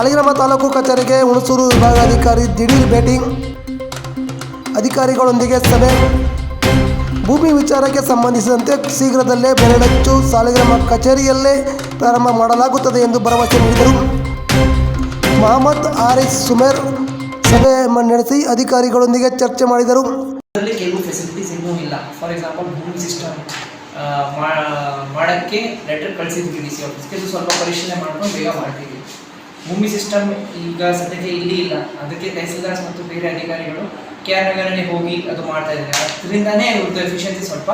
ಸಾಲಿಗ್ರಾಮ ತಾಲೂಕು ಕಚೇರಿಗೆ ಹುಣಸೂರು ವಿಭಾಗಾಧಿಕಾರಿ ದಿಢೀರ್ ಭೇಟಿ. ಅಧಿಕಾರಿಗಳೊಂದಿಗೆ ಸಭೆ. ಭೂಮಿ ವಿಚಾರಕ್ಕೆ ಸಂಬಂಧಿಸಿದಂತೆ ಶೀಘ್ರದಲ್ಲೇ ಬೆರಳಚ್ಚು ಸಾಲಿಗ್ರಾಮ ಕಚೇರಿಯಲ್ಲೇ ಪ್ರಾರಂಭ ಮಾಡಲಾಗುತ್ತದೆ ಎಂದು ಭರವಸೆ ನೀಡಿದರು. ಮಹಮ್ಮದ್ ಆರಿಸ್ ಸುಮೇರ್ ಸಭೆ ನಡೆಸಿ ಅಧಿಕಾರಿಗಳೊಂದಿಗೆ ಚರ್ಚೆ ಮಾಡಿದರು. ಕೆಲವು ಮಾಡೋಕ್ಕೆ ಲೆಟರ್ ಕಳಿಸಿದ್ವಿ ಡಿ ಸಿ ಆಫೀಸ್ಗೆ ಸ್ವಲ್ಪ ಪರಿಶೀಲನೆ ಮಾಡ್ಕೊಂಡು ಬೇಗ ಮಾಡ್ತೀವಿ. ಭೂಮಿ ಸಿಸ್ಟಮ್ ಈಗ ಸದ್ಯಕ್ಕೆ ಇಲ್ಲಿ ಇಲ್ಲ. ಅದಕ್ಕೆ ತಹಸೀಲ್ದಾರ್ಸ್ ಮತ್ತು ಬೇರೆ ಅಧಿಕಾರಿಗಳು ಕೆ ಆರ್ ನಗರನೇ ಹೋಗಿ ಅದು ಮಾಡ್ತಾ ಇದ್ದಾರೆ. ಅದರಿಂದನೇ ಇವ್ರದ್ದು ಎಫಿಷಿಯನ್ಸಿ ಸ್ವಲ್ಪ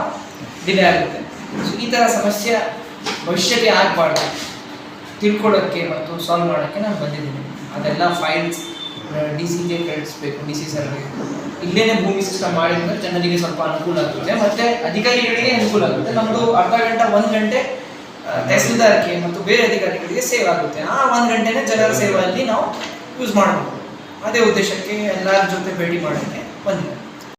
ಡಿಲೇ ಆಗುತ್ತೆ. ಸೊ ಈ ಥರ ಸಮಸ್ಯೆ ಭವಿಷ್ಯಕ್ಕೆ ಆಗಬಾರ್ದು. ತಿಳ್ಕೊಳ್ಳೋಕ್ಕೆ ಮತ್ತು ಸಾಲ್ವ್ ಮಾಡೋಕ್ಕೆ ನಾನು ಬಂದಿದ್ದೀನಿ. ಅದೆಲ್ಲ ಫೈಲ್ಸ್ ಡಿ ಸಿಗೆ ಕಳಿಸ್ಬೇಕು ಡಿ ಸಿ ಸರ್ಗೆ ಇಲ್ಲೇ ಭೂಮಿ ಸಿಸ್ಟಮ್ ಮಾಡಿದ್ರೆ ಜನರಿಗೆ ಸ್ವಲ್ಪ ಅನುಕೂಲ ಆಗುತ್ತೆ. ಮತ್ತೆ ಅಧಿಕಾರಿಗಳಿಗೆ ಅನುಕೂಲ ಆಗುತ್ತೆ. ನಮ್ಮದು ಅರ್ಧ ಗಂಟೆ, ಒಂದು ಗಂಟೆ ತಹಸೀಲ್ದಾರ್ಗೆ ಮತ್ತು ಬೇರೆ ಅಧಿಕಾರಿಗಳಿಗೆ ಸೇವ್ ಆಗುತ್ತೆ. ಆ ಒಂದು ಗಂಟೆನೇ ಜನರ ಸೇವೆಯಲ್ಲಿ ನಾವು ಯೂಸ್ ಮಾಡಬಹುದು. ಅದೇ ಉದ್ದೇಶಕ್ಕೆ ಎಲ್ಲರ ಜೊತೆ ಭೇಟಿ ಮಾಡೋಕ್ಕೆ ಬಂದಿದೆ